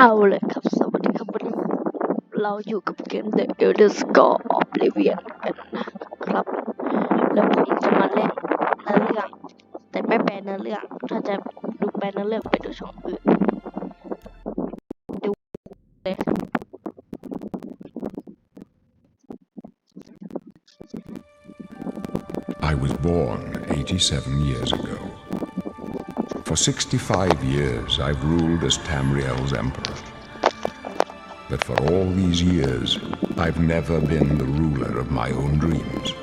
เอาเลยครับ สวัสดีครับวันนี้เราอยู่กับเกม The Elder Scrolls Oblivion กันนะครับ แล้วผมจะมาเล่นเนื้อเรื่อง แต่ไม่แปลเนื้อเรื่อง ถ้าจะดูแปลเนื้อเรื่องไปดูช่องอื่นดูเลย I was born 87 years ago. For 65 years, I've ruled as Tamriel's emperor. But for all these years, I've never been the ruler of my own dreams.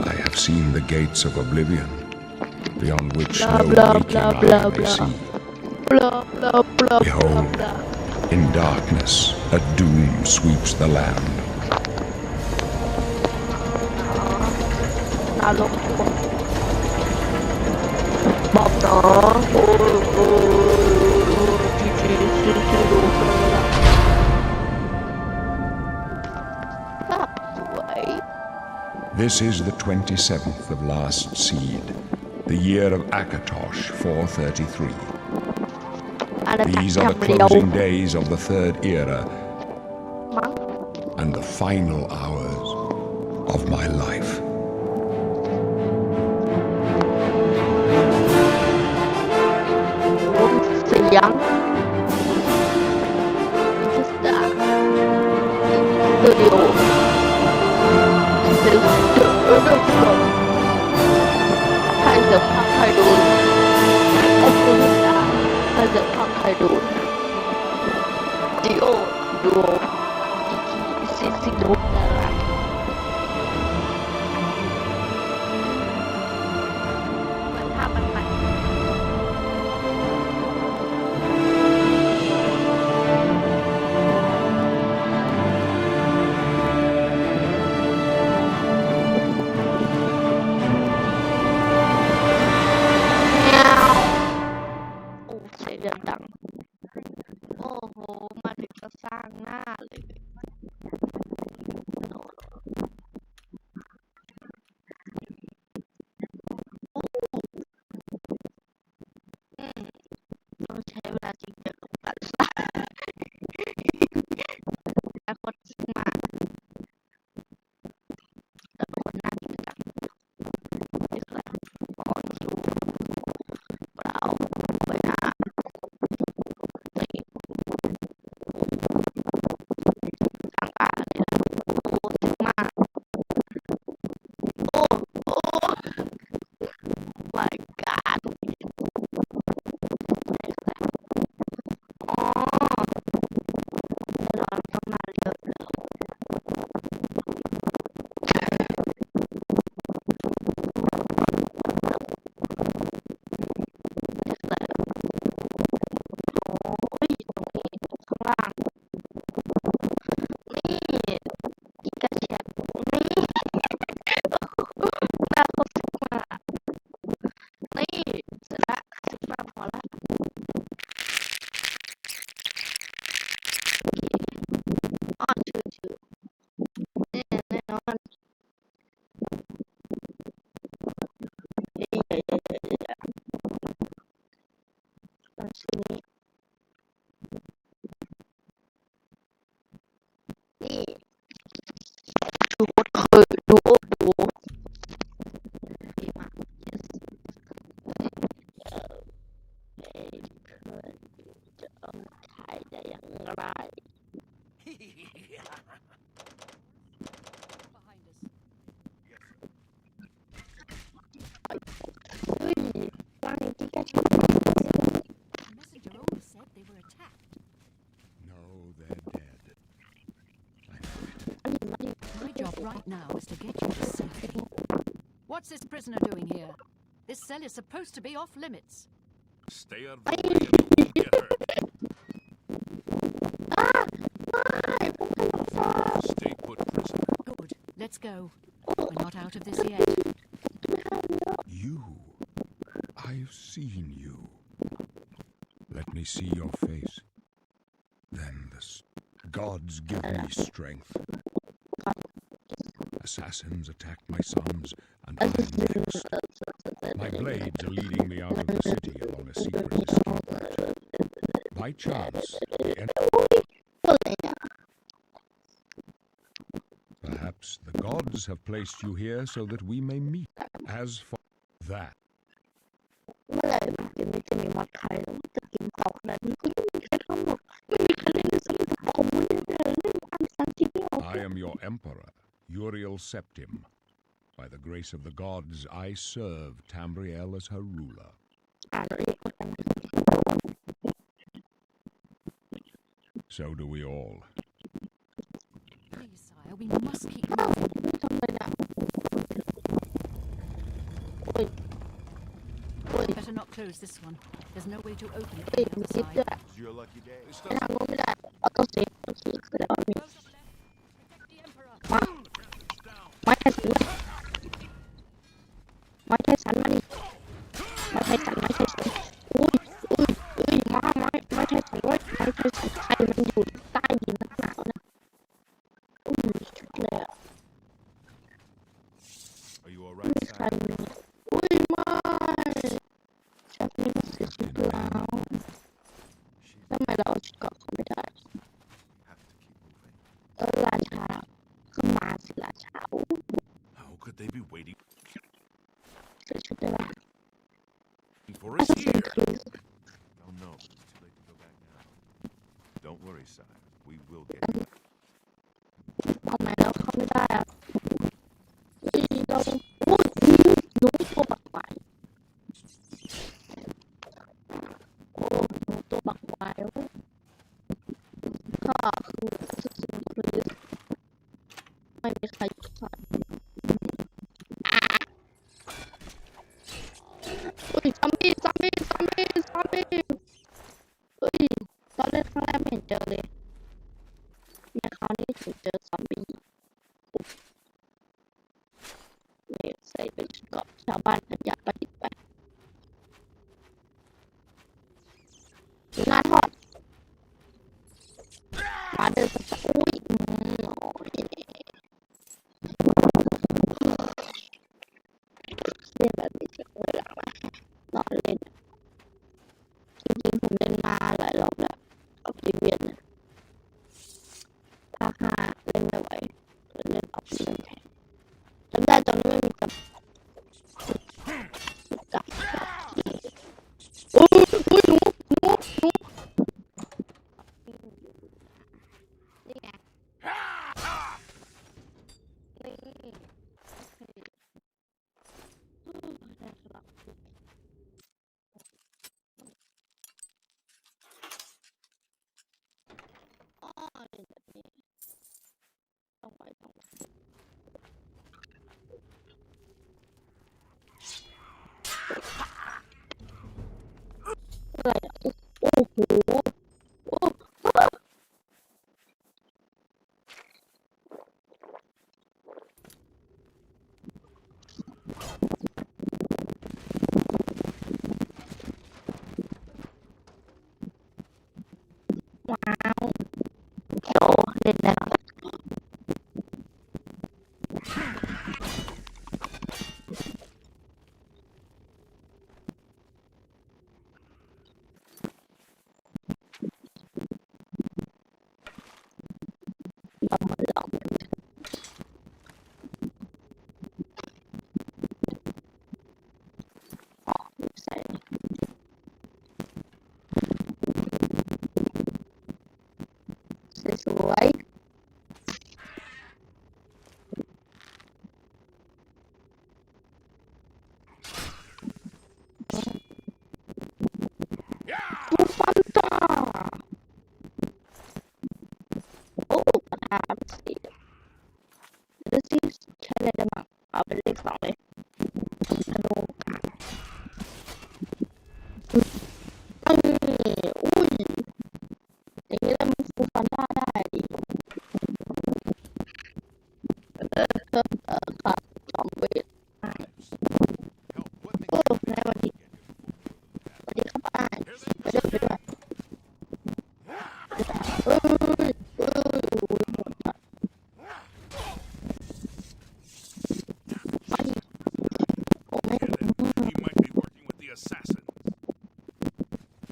I have seen the gates of oblivion, beyond which Blah, no blah, waking blah, eye may see. Behold. In darkness, a doom sweeps the land. This is the 27th of last seed, the year of Akatosh 433. These are the closing days of the third era and the final hours of my life. ยังสตาร์สตูดิโอซื้อจุดรุ่นรุ่นก่อนใครจะพังใครดูไอ้สตาร์ใครจะพังใครดู now is to get you to safety. What's this prisoner doing here? This cell is supposed to be off limits. Stay out of the way not. Ah! Why? Stay put, prisoner. Good. Let's go. We're not out of this yet. You. I've seen you. Let me see your face. Then the gods give me strength. Assassins attacked my sons and I'm fixed. My blades are leading me out of the city along a secret escape By chance, Perhaps the gods have placed you here so that we may meet. As for that. Septim. By the grace of the gods, I serve Tamriel as her ruler. So do we all. Please, sire, we must keep Better not close this one. There's no way to open it from the other side. It's your lucky day. please. Oh no, it's too late to go back now. Don't worry, sire. We will get you. เราเข้ด้อะอ้ยหนูตัวบักไวโอ้ตัวบักไวก็คือสุดๆเลยไม่มีใคร อนเล่เอ้ยตอนเล่นครั้งแรกไม่เห็นเจอเลยเนี่ยคราวนี้ถึงเจอซอมบี้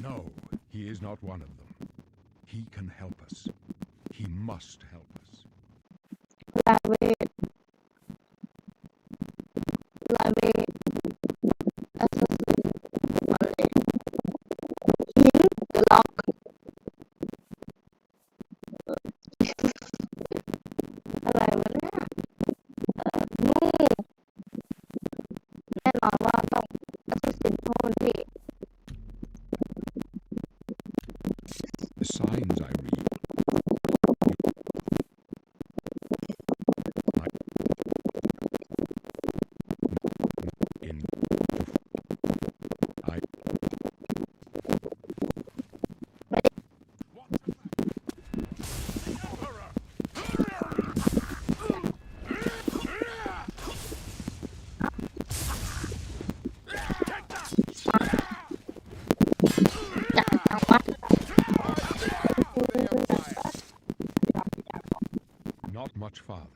No, he is not one of them. He can help us. He must help us. That way signs I Father.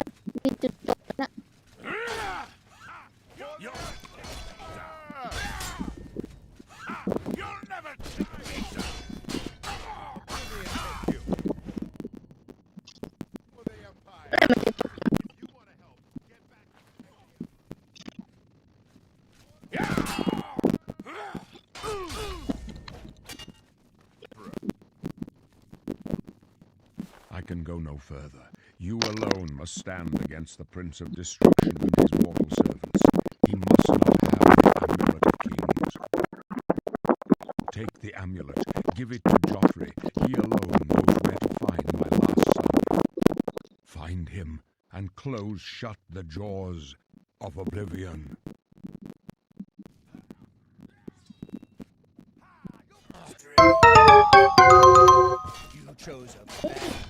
I can go no further. You alone must stand against the Prince of Destruction and his mortal servants. He must not have the Amulet of Kings. Take the amulet, give it to Joffrey. He alone knows where to find my last son. Find him, and close shut the jaws of oblivion. chose a bad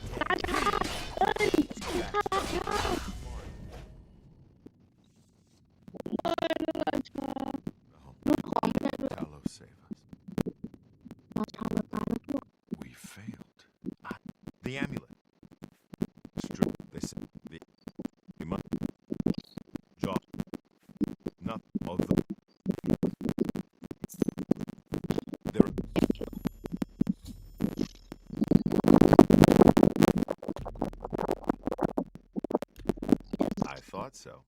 so.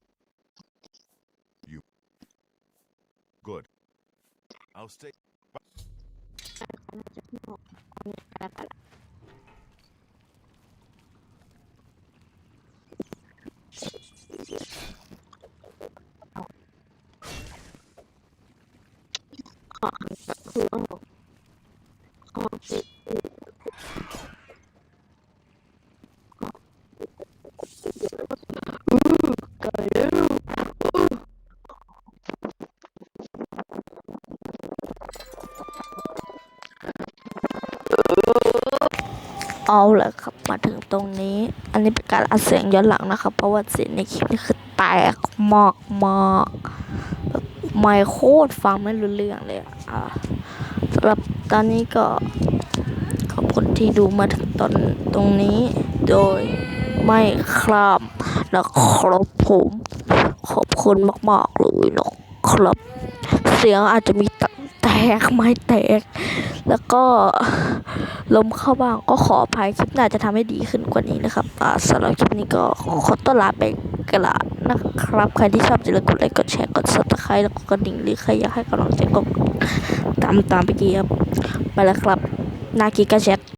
You. Good. I'll stay. เอาละครับมาถึงตรงนี้ อันนี้เป็นการอัดเสียงย้อนหลังนะครับ เพราะว่าเสียงในคลิปนี่คือแตกมากมากแบบไม่โคตรฟังไม่รู้เรื่องเลยอะอ่าสำหรับตอนนี้ก็ขอบคุณที่ดูมาถึงตอนตรงนี้ โดยไม่ข้ามนะครับผม ขอบคุณมากๆเลยนะครับ เสียงอาจจะมีแต กไม่แตก แล้วก็ลมเข้าบ้างก็ขออภัยคลิปหน้าจะทำให้ดีขึ้นกว่านี้นะครับสำหรับคลิปนี้ก็ขอต้อนลาไปกระนะครับ ใครที่ชอบอย่าลืมกดไลค์กดแชร์กดซับสไครต์แล้วก็กระดิ่งหรือใครอยากให้กำลังใจก็ตามตามไปกีครับไปแล้วครับ นากีกระแชท